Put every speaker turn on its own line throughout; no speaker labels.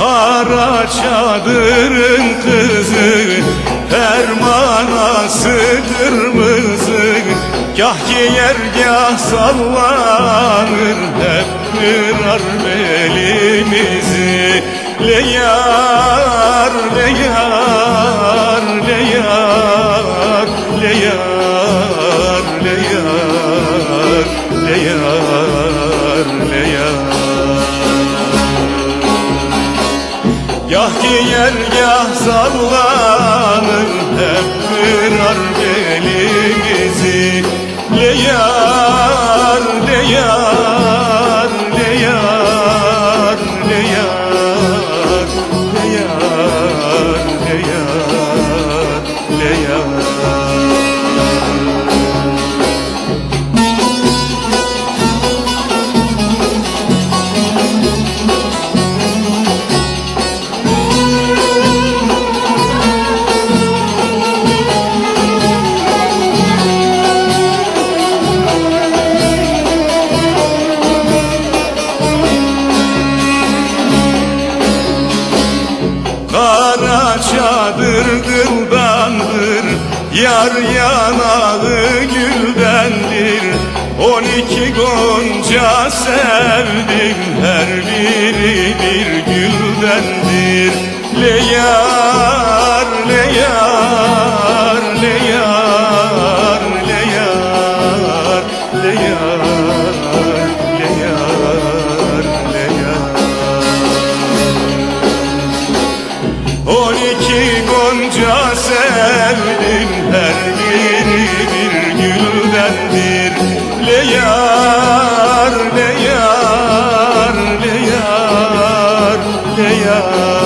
Kara çadırın kızı Fermanası kırmızı Gah giyer gah sallanır Hep kırar belimizi. Le Gah giyer gah sallanır Hep kırar belimizi Le Yar yanağı güldendir On iki gonca sevdim Oh.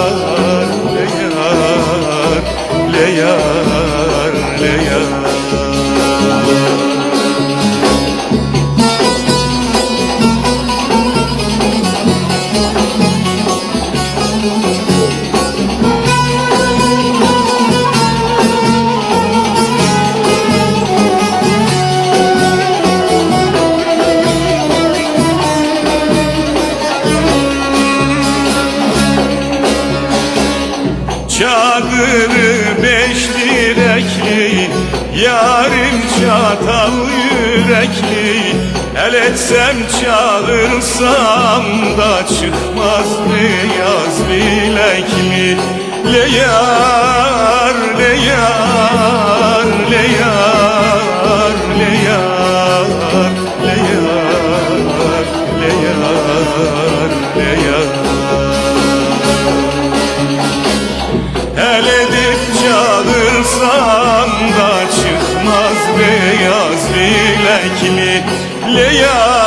Çadırı beş direkli Yarim çatal yürekli. El etsem çağırsam da Çıkmaz beyaz bilekli? Le yar, le Leyla